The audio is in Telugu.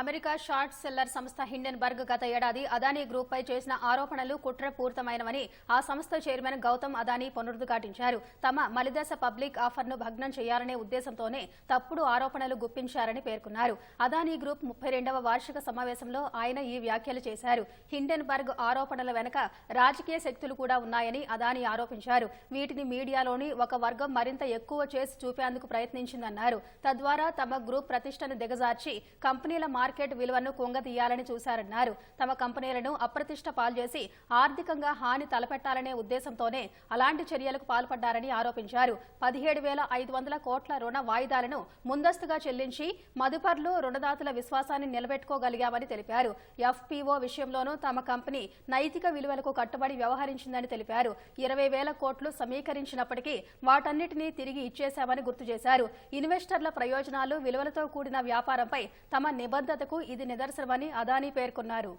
అమెరికా షార్ట్ సెల్లర్ సంస్థ హిండెన్బర్గ్ గత ఏడాది అదానీ గ్రూప్పై చేసిన ఆరోపణలు కుట్రపూరితమైనవని ఆ సంస్థ చైర్మన్ గౌతమ్ అదానీ పునరుద్ఘాటించారు. తమ మలిదశ పబ్లిక్ ఆఫర్ను భగ్నం చేయాలనే ఉద్దేశంతోనే తప్పుడు ఆరోపణలు గుప్పించారని పేర్కొన్నారు. అదానీ గ్రూప్ ముప్పై రెండవ వార్షిక సమావేశంలో ఆయన ఈ వ్యాఖ్యలు చేశారు. హిండెన్బర్గ్ ఆరోపణల వెనుక రాజకీయ శక్తులు కూడా ఉన్నాయని అదానీ ఆరోపించారు. వీటిని మీడియాలోని ఒక వర్గం మరింత ఎక్కువ చేసి చూపేందుకు ప్రయత్నించిందన్నారు. తద్వారా తమ గ్రూప్ ప్రతిష్టను దిగజార్చి కంపెనీల మార్కెట్ విలువను కుంగదీయాలని చూశారన్నారు. తమ కంపెనీలను అప్రతిష్ట పాల్చేసి ఆర్థికంగా హాని తలపెట్టాలనే ఉద్దేశంతోనే అలాంటి చర్యలకు పాల్పడ్డారని ఆరోపించారు. పదిహేడు వేల ఐదు వందల కోట్ల రుణ వాయిదాలను ముందస్తుగా చెల్లించి మదుపర్లు రుణదాతల విశ్వాసాన్ని నిలబెట్టుకోగలిగామని తెలిపారు. ఎఫ్పీఓ విషయంలోనూ తమ కంపెనీ నైతిక విలువలకు కట్టుబడి వ్యవహరించిందని తెలిపారు. ఇరవై వేల కోట్లు సమీకరించినప్పటికీ వాటన్నిటినీ తిరిగి ఇచ్చేశామని గుర్తు చేశారు. ఇన్వెస్టర్ల ప్రయోజనాలు విలువలతో కూడిన వ్యాపారంపై తమ నిబద్ధతకు ఇది నిదర్శనమని అదానీ పేర్కొన్నారు.